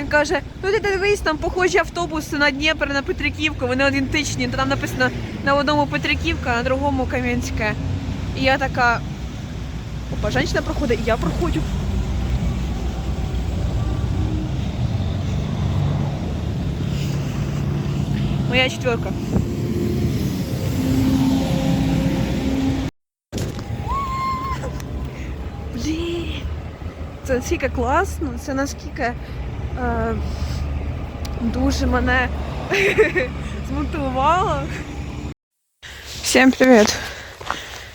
Він каже: ну ти дивись, там похожі автобуси на Дніпр, на Петриківку, вони ідентичні. Там написано на одному Петриківка, на другому Кам'янське. І я така. Опа, жінка проходить, і я проходжу. Моя четверка. Блін. Це наскільки класно, це наскільки дуже мене змотивувало. Всім привіт!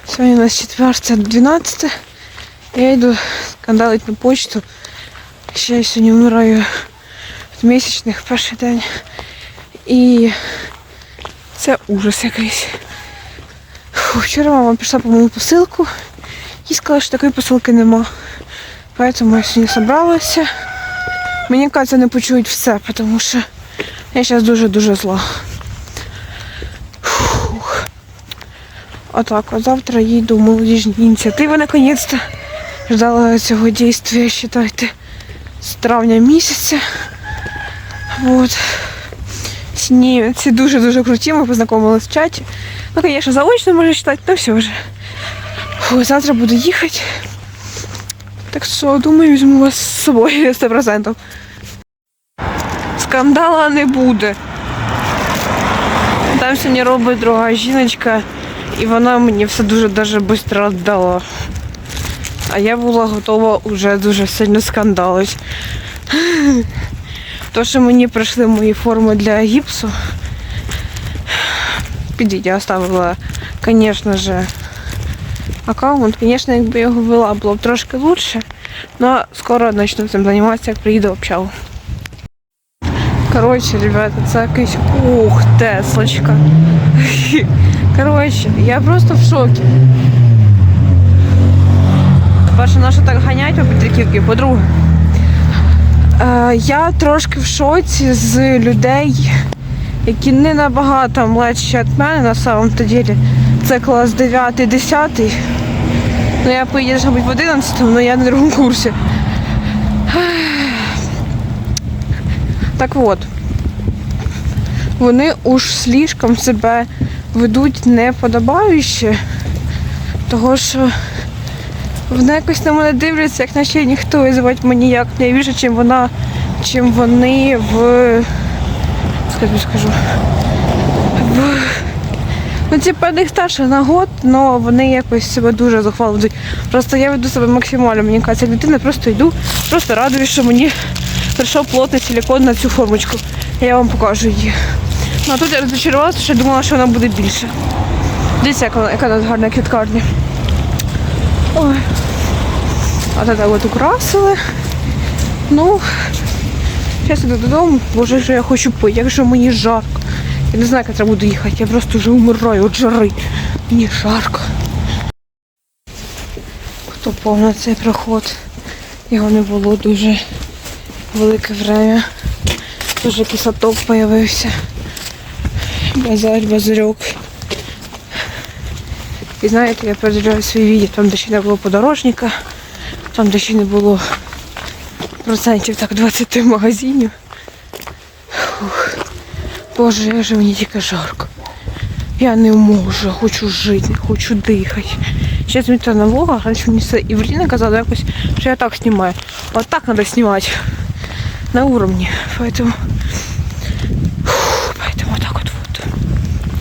Сьогодні у нас 4 12 Я йду скандалити на почту. Ще я сьогодні вмираю від місячних перший день. І це ужас якийсь. Вчора мама пішла по мою посилку і сказала, що такої посилки нема. Поэтому я сьогодні собралася. Мені кажеться, не почують все, тому що я зараз дуже-дуже зла. Фух. Отак, от завтра їду в молодіжні ініціативи наконець-то. Ждала цього дійства, вважайте, з травня місяця. Вот. Ні, ці дуже-дуже круті, ми познайомилися в чаті. Ну, звісно, заочно можна читати, але все вже. Фу, завтра буду їхати. Так що, думаю, візьму вас з собою 100%. Скандала не буде. Там сьогодні робить друга жіночка, і вона мені все дуже даже швидко віддала. А я була готова вже дуже сильно скандалити. То, що мені прийшли мої форми для гіпсу. Підіть, я оставила, звісно же, аккаунт. Звісно, якби я його вела, було б трошки краще. Но скоро почну цим займатися, як приїду в общагу. Коротше, ребята, це якийсь ух, Теслочка. Коротше, я просто в шокі. Перше, на що так ганять по Петриківці, по-друге. Е, я трошки в шоці з людей, які не набагато младші від мене на самом то ділі. Це клас 9 10 Ну я по ідеї, бути в 11, але я на другому курсі. Так от. Вони уж слишком себе ведуть неподобающе, того що вони якось на мене дивляться, як наче ніхто і звати мені як не більше, чим вона, чим вони в скажу, скажу. Ну, типа, них старше на год, але вони якось себе дуже зухвало. Просто я веду себе максимально, мені кажеться, дитина, просто йду, просто радуюсь, що мені прийшов плотний силікон на цю формочку. Я вам покажу її. Ну а тут я розчарувалася, що думала, що вона буде більше. Дивіться, яка, яка вона гарна квіткарня. Ой. А так от украсили. Ну, зараз іду додому, боже, що я хочу пити, як же мені жарко. Я не знаю, як я буду їхати, я просто вже вмираю від жари. Мені жарко. Хто повна цей проход? Його не було дуже велике время. Дуже якийсь атоп появився. Базар, базарьок. І знаєте, я передивляю свої відео, там де ще не було подорожника, там де ще не було процентів так 20 магазинів. Фух. Боже, як же мені тільки жарко. Я не можу, хочу жити, хочу дихати. Ще зміта на влогах, раніше мені все і Валіна казала якось, що я так знімаю. От так треба знімати. На уровні. Поэтому, Фух, поэтому вот так вот вот.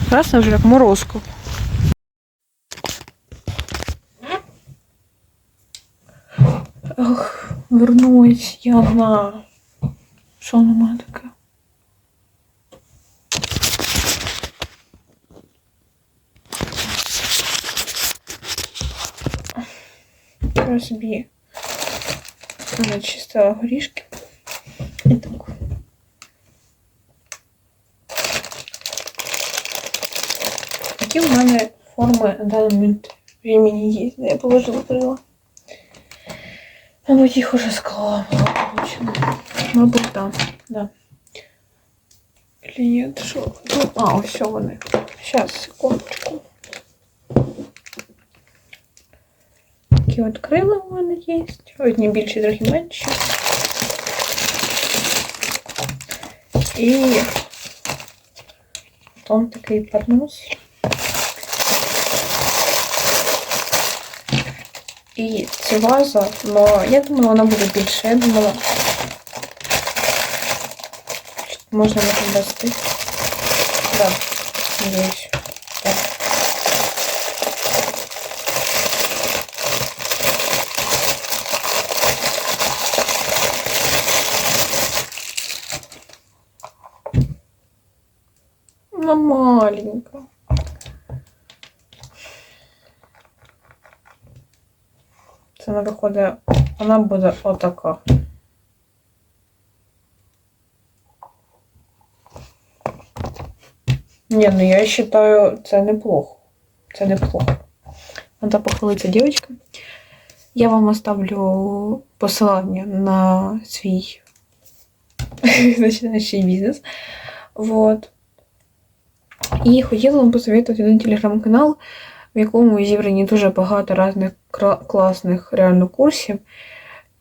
Красна вже як морозку. Ох, вернулась я на... Що нема таке? Я собі начистила горішки. І так. Які в мене форми на даний момент времени є? де Я положила крила. Мабуть, їх уже склала була получено. Мабуть, там, да. Или нет, що? Ну, а, ось все вони. Сейчас, секундочку. Такі от крила у мене є. Одні більші, другі менші. І потім такий поднос. І ця ваза, но я думала, вона буде більше. Я думала, можна на там дасти. Да, надіюсь. Так. Она маленькая. Це вона виходить, вона буде отака. Ні, ну я вважаю, це неплохо. Це неплохо. Надо похвалитися дівчинка. Я вам оставлю посилання на свій починаючий бізнес. Вот. І хотіла вам посоветувати один телеграм-канал, в якому зібрані дуже багато різних класних реально курсів.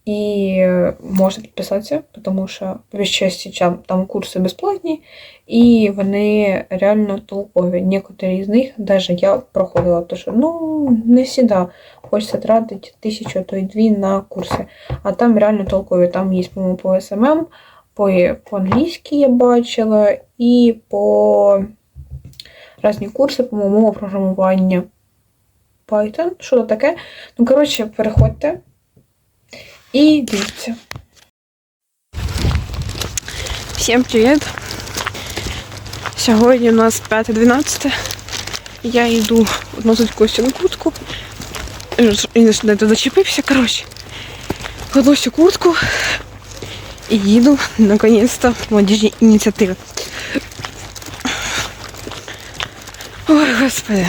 І е, можна підписатися, тому що по часті там, курси безплатні, і вони реально толкові. Некоторі з них, навіть я проходила, то що ну не завжди хочеться тратити тисячу, то й дві на курси. А там реально толкові. Там є, по-моєму, по СММ, по, по-англійськи я бачила, і по різні курси, по-моєму, програмування Python, що то таке. Ну, коротше, переходьте і дивіться. Всім привіт! Сьогодні у нас 5.12. Я йду відносити Костю куртку. Він ж не зачепився, коротше. Кладуся куртку і їду наконец-то молодіжні ініціативи. Ой, господи.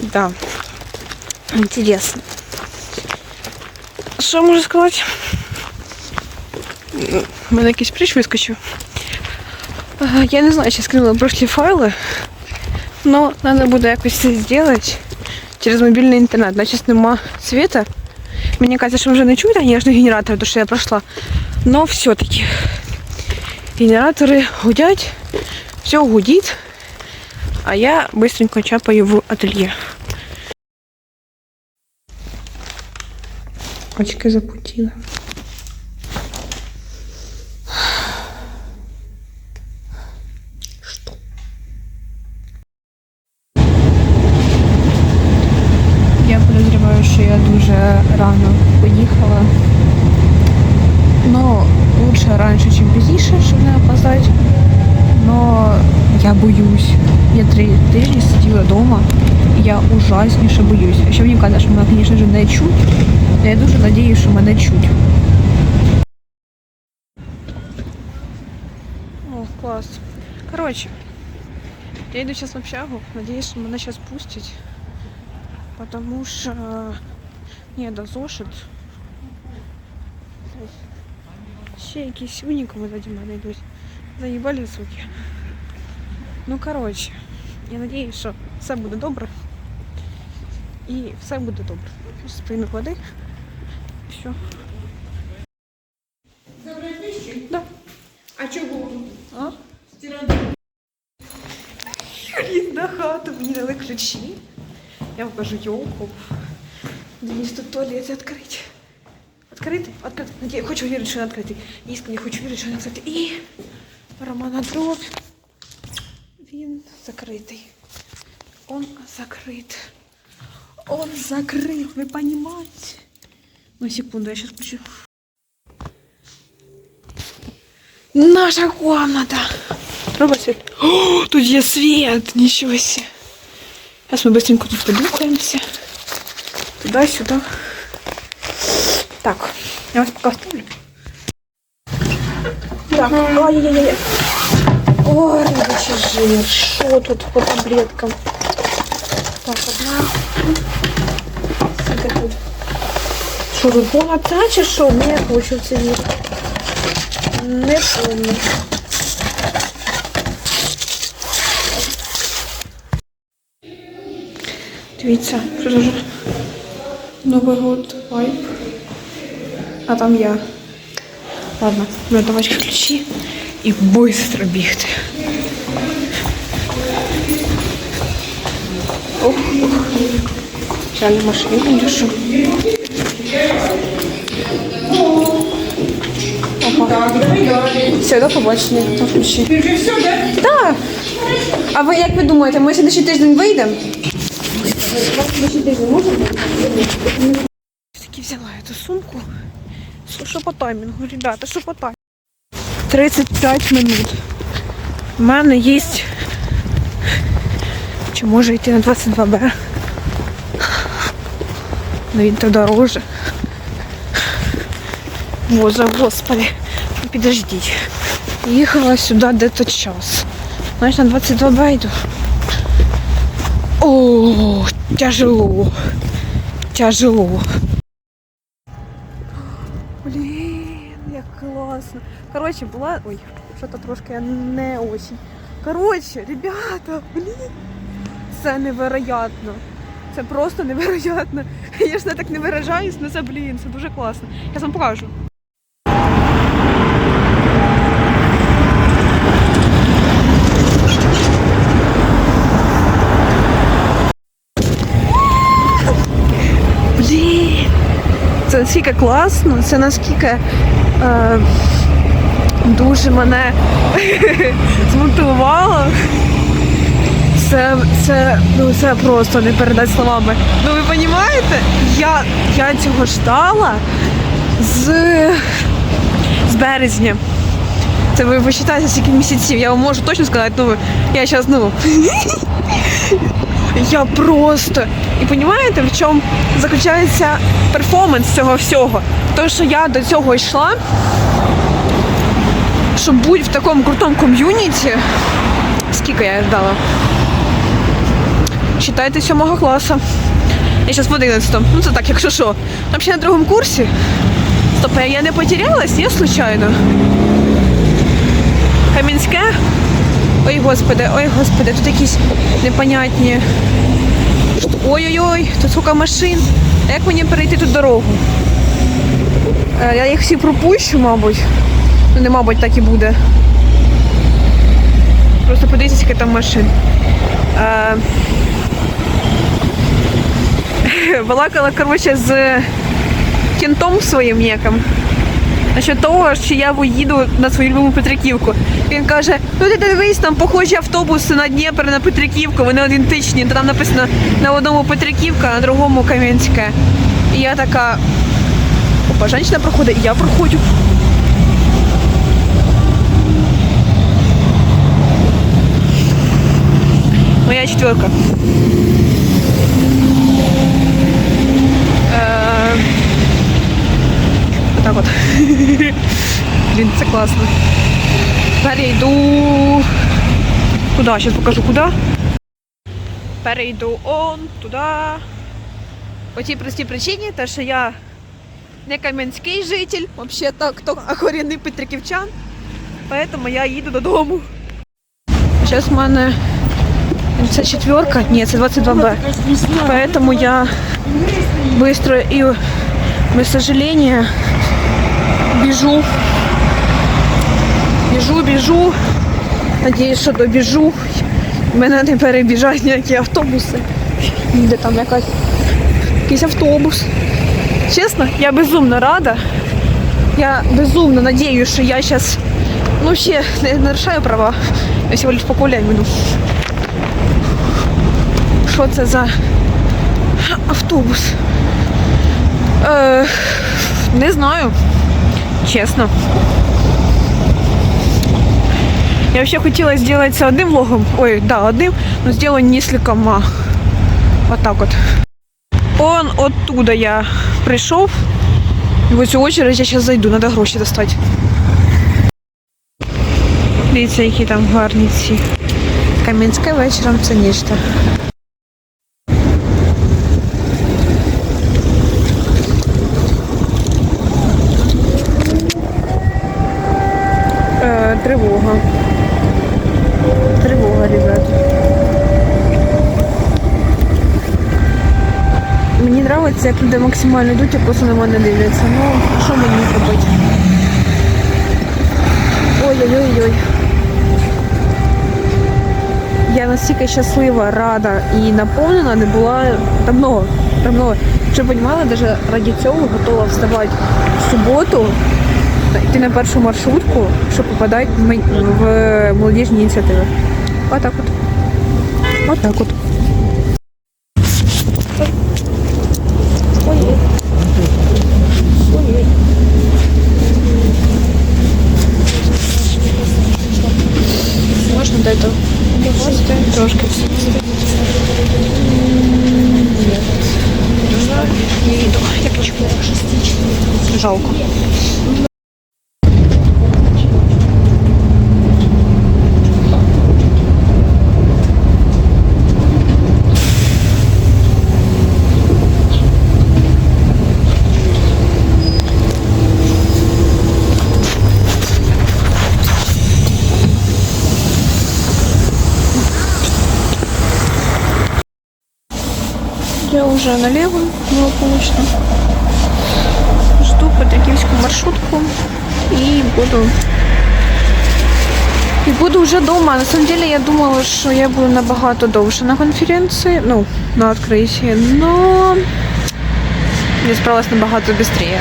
Да. Интересно. Що можу сказати? У мене якийсь прищ вискочив. Е, Я не знаю, чи скинула прошлі файли, но надо буде якось це зробити через мобільний інтернет. Значить, нема світа. Мені кажется, що вже не чують, звісно, генератори, тому що я пройшла. Но все-таки генератори гудять, все гудить, а я быстренько чапаю в ательє. Очки запутіли. Я подозреваю, що я дуже рано поїхала. Ну, лучше раніше, ніж пізніше, щоб не. Но я боюсь. Я три тижні сиділа вдома, я ужасніше боюсь. Якщо мені кажуть, що мене, звісно ж, не чуть, то я дуже надіюсь, що мене чуть. О, клас. Коротше, я йду зараз в общагу, надіюсь, що мене зараз пустять. Потому що ні, да зошит. Ще якісь унікуми заді мене йдуть. Заїбали суки. Ну коротше, я надіюсь, що все буде добре. І все буде добре. Прийму води. Все. Забрать вещи? Да. А чого? А? Стирати. Блін, на хату мені дали ключі. Я покажу елку. Денис, тут туалет відкрити. Відкрити? Відкрити. Надію, хочу вірити, що він відкритий. Іскренне хочу вірити, що він відкритий. І Романа дров. Він закритий. Он закрит. Он закрыт, вы понимаете? Ну, секунду, я сейчас включу. Наша комната. Робот свет. О, тут есть свет, ничего себе. Сейчас мы быстренько тут подухаемся. Туда-сюда. Так, я вас пока оставлю. Так, ай-яй-яй. Ой, рыбачий жир. Что тут по таблеткам? Так, одна. Що була та чи що? Не хочу це вірити. Не помню. Дивіться, що дуже Новий год вайп. А там я. Ладно, треба давати ключі і швидко бігти. Ох, ох. Зараз на Опа. Все, до побачення. До ключі. Ти вже все, да? Так. А ви як ви думаєте, ми ще на тиждень вийдемо? Таки взяла эту сумку. Що, що по таймінгу, ребята, що по таймінгу? 35 минут. У мене є. Чи може йти на 22Б? Ну він то дороже. Боже, господи. Підождіть. Їхала сюди де-то час. Значить, на 22 йду. О, тяжело. Тяжело. Блін, як класно. Коротше, була. Ой, що-то трошки не очень. Коротше, ребята, блін. Це невероятно. Це просто невероятно. Я ж не так не виражаюсь, але це, блін, це дуже класно. Я вам покажу. Блін, це наскільки класно, це наскільки е, дуже мене змотивувало. Це, це, ну, це просто не передати словами. Ну ви розумієте, я, я цього ждала з, з березня. Це ви посчитайте, скільки місяців. Я вам можу точно сказати, ну я зараз, ну. Я просто. І розумієте, в чому заключається перформанс цього всього? Тому що я до цього йшла, щоб бути в такому крутому ком'юніті. Скільки я ждала? Считайте сьомого класу. Я зараз в 11. Ну це так, якщо що. Взагалі на другому курсі. Стоп, а я не потерялась, я случайно. Кам'янське. Ой, господи, ой, господи, тут якісь непонятні. Ой-ой-ой, тут скільки машин. А як мені перейти тут дорогу? Е, Я їх всі пропущу, мабуть. Ну, не мабуть, так і буде. Просто подивіться, скільки там машин. Балакала, коротше, з кентом своїм неком. Насчет того, що я їду на свою любиму Петриківку. Він каже: ну ти дивись, там похожі автобуси на Дніпр, на Петриківку, вони ідентичні. Там написано на одному Петриківка, на другому Кам'янське. І я така. Опа, жінка проходить, і я проходжу. Моя четверка. Отак от. Блін, це класно. Перейду. Куди? Зараз покажу куди. Перейду он туди. По тій простій причині, те, що я не кам'янський житель, взагалі так, то корінний петриківчан. Поэтому я їду додому. Зараз в мене це четверка, ні, це 22Б. Поэтому я быстро и без сожаления бежу. Біжу, біжу. Надіюсь, що добіжу. Мене не перебіжать ніякі автобуси. Де там якась якийсь автобус. Чесно, я безумно рада. Я безумно надіюсь, що я зараз ну ще не нарушаю права. Я всього лиш погуляю іду. Що це за автобус? Е, не знаю. Чесно. Я вообще хотела сделать с одним влогом. Ой, да, одним, но сделаю несколькома. Вот так вот. Он оттуда я прийшов. І в цю очередь я зараз зайду, треба гроші достати. Дивіться, які там гарні ці. Кам'янське вечором це нічто. Як люди максимально йдуть і просто на мене дивляться. Ну, що мені робити? Ой-ой-ой. Я настільки щаслива, рада і наповнена не була давно. Давно. Щоб ви навіть раді цього готова вставати в суботу, йти на першу маршрутку, щоб попадати в молодіжні ініціативи. Отак от. Отак от. Ой-ой. Ой-ой. Можна дати трошки. Нет. Не виду. Я хочу Жалко. Я уже на левом благополучно. Жду Петриківську маршрутку і буду. І буду вже вдома. На самом деле я думала, що я буду набагато довше на конференції, ну, на відкритті, но я справилась набагато швидше.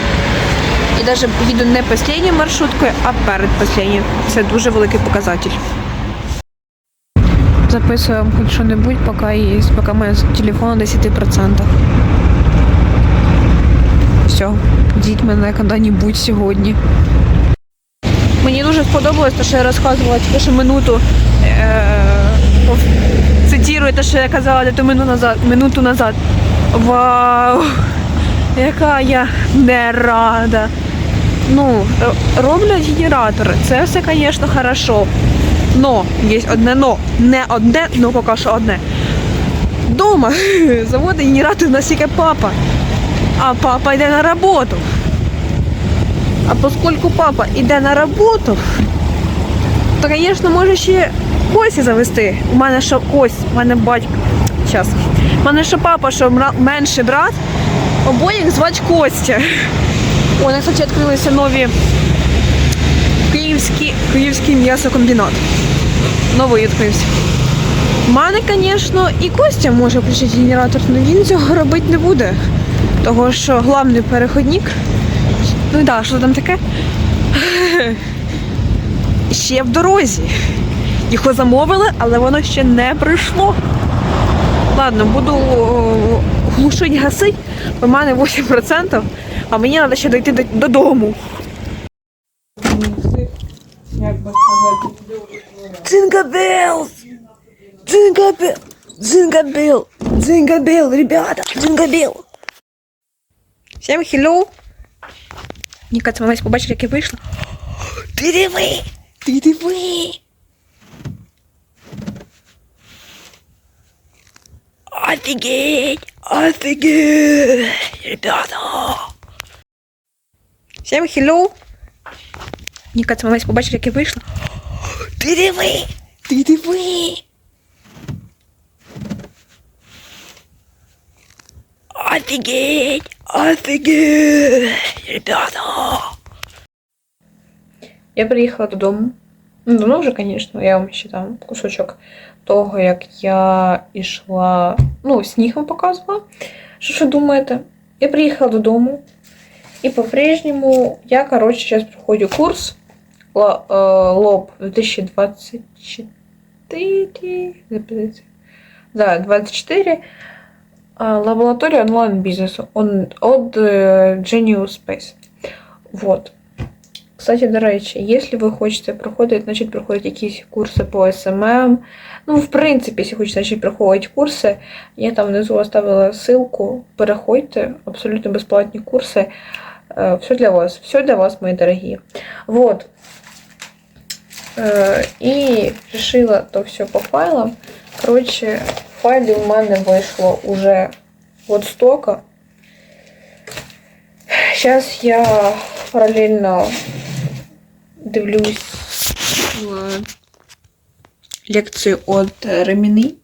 І навіть їду не останньою маршруткою, а перед останньою. Це дуже великий показатель. Записую вам хоть что-нибудь, пока есть, пока моя телефон на 10%. Все, ждіть мене коли-небудь сьогодні. Мені дуже сподобалось те, що я розказувала тільки що минуту. Е- цитирую те, що я казала минуту назад. Минуту назад. Вау! Яка я не рада. Ну, роблять генератори. Це все, звісно, хорошо. Но, є одне но. Не одне, но поки що одне. Дома заводить генератор у нас тільки папа. А папа йде на роботу. А поскольку папа йде на роботу, то, звісно, може ще Косі завести. У мене що Кось, у мене батько. Зараз. У мене що папа, що менший брат, обоїх звать Костя. О, нас, кстати, відкрилися нові Київський, Київський м'ясокомбінат. Новий відкрився. У мене, звісно, і Костя може включити генератор, але він цього робити не буде. Того що головний переходник. Ну так, да, що там таке? Ще в дорозі. Його замовили, але воно ще не прийшло. Ладно, буду глушить гасить, бо в мене 8%, а мені треба ще дойти до- додому. Джингабел! Джингабел! Джингабел! Джингабел, ребята! Джингабел! Всем хеллоу! Ніка, це мамась побачили, як я вийшла. Ти диви! Ти диви! Офигеть! Офигеть! Ребята! Всем хеллоу! Ніка, це мамась побачили, як я вийшла. Ти диви! Ти диви! Офигеть! Офигеть! Ребята! Я приїхала додому. Ну, давно вже, звісно, я вам ще там кусочок того, як я йшла, ну, сніг вам показувала. Що ж ви думаєте? Я приїхала додому, і по-прежньому я, коротше, зараз проходжу курс Ла- е, ЛОБ 2024. записується. Да, 24. А, Лаборатория онлайн-бизнеса он, от е, Genius Space. Вот. Кстати, до речі, якщо ви хочете проходити, значить проходити якісь курси по SMM. Ну, в принципі, якщо хочете значить, проходити курси, я там внизу оставила ссылку. Переходьте, абсолютно безплатні курси. Е, Все для вас, все для вас, мої дорогі. Вот. Е, І решила то все по файлам. Коротше, файлів у мене вийшло уже от столько. Зараз я паралельно дивлюсь в лекцію від Реміни.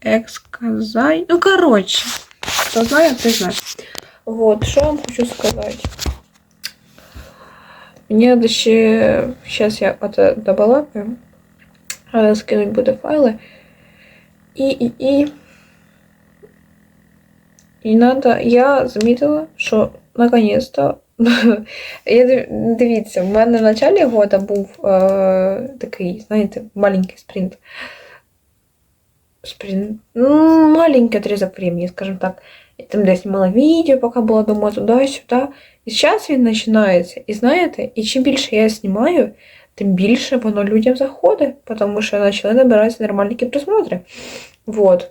Ексказай. Ну, коротше, хто знає, той знає. Вот, що вам хочу сказати. Мені треба ще, зараз я это добалакаю, але скинуть буде файли. І, і, і, і надо, я замітила, що наконец-то я див- дивіться, в мене в началі года був е, такий, знаєте, маленький спринт. Спринт. Ну, маленький отрезок времени, скажем так. Я там де знімала відео, поки була дома туди-сюди. І зараз він починається. І знаєте, і чим більше я знімаю, тим більше воно людям заходить, тому що почали набиратися нормальні просмотри. Вот.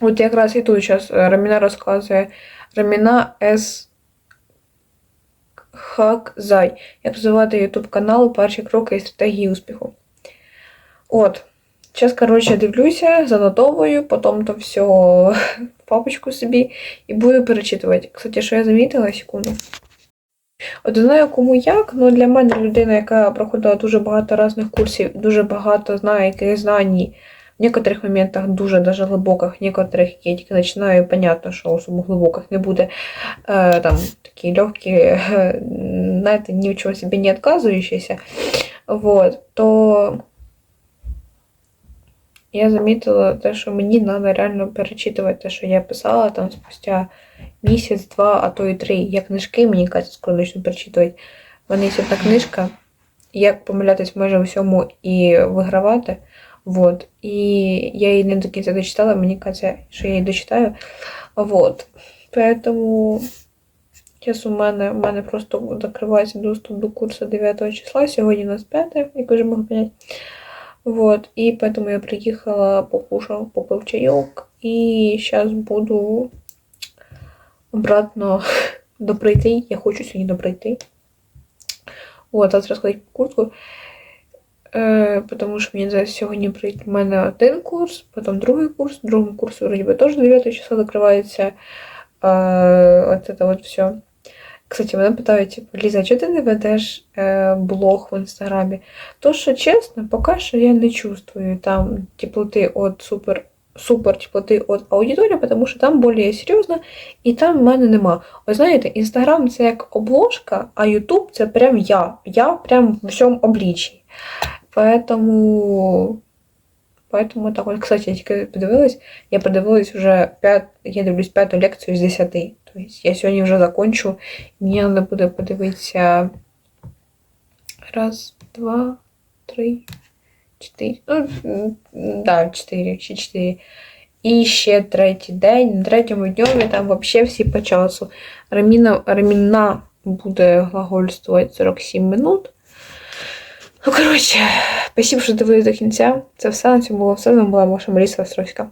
От якраз і тут зараз Раміна розказує. Раміна С. Хакзай. Як розвивати YouTube канал, перші кроки і стратегії успіху. От. Зараз, коротше, дивлюся, занотовую, потім то все в папочку собі і буду перечитувати. Кстати, що я замітила, секунду. От знаю кому як, але для мене людина, яка проходила дуже багато різних курсів, дуже багато знає яких знань, в некоторих моментах дуже даже глибоких, в некоторих я тільки починаю, понятно, що особо глибоких не буде. Е, там такі легкі, е, знаєте, ні в чого собі не відказуючися. Вот, то я замітила те, що мені треба реально перечитувати те, що я писала там спустя місяць, два, а то і три. Як книжки, мені скоро почну перечитувати. У мене є одна книжка, як помилятись майже всьому і вигравати. Вот. І я її не до кінця дочитала, мені кажеться, що я її дочитаю. Вот. Поэтому зараз у мене, у мене просто закривається доступ до курсу 9 числа, сьогодні у нас 5, як вже можу понять. Вот, и поэтому я приехала, покушал, попил чаек, и сейчас буду обратно доприйти. Я хочу сьогодні доприйти. Вот, завтра сходити в куртку. Е, потому що мені зараз сьогодні прийти в мене один курс, потім другий курс. В другому курсу вроде би теж 9 числа закривається. Е, от это вот все. Кстати, мене питають, типу, Ліза, чого ти не ведеш е, блог в інстаграмі? То, що чесно, поки що я не чувствую там теплоти от супер, супер теплоти от аудиторії, тому що там більш серйозно, і там в мене нема. Ось знаєте, інстаграм це як обложка, а Ютуб це прям я. Я прям в всьому обличчі. Поэтому. Поэтому так кстати, я тільки подивилась, я подивилась вже 5, я дивлюсь п'яту лекцію з 10. Тобто я сьогодні вже закончу, і мені треба буде подивитися раз, два, три, чотири. Ну, да, чотири, ще чотири. І ще третій день. На третьому дньові там взагалі всі по часу. Раміна, Раміна буде глагольствувати 47 минут. Ну, коротше, спасибо, що дивились до кінця. Це все. На цьому було все. З вами була Маша Маріса Островська.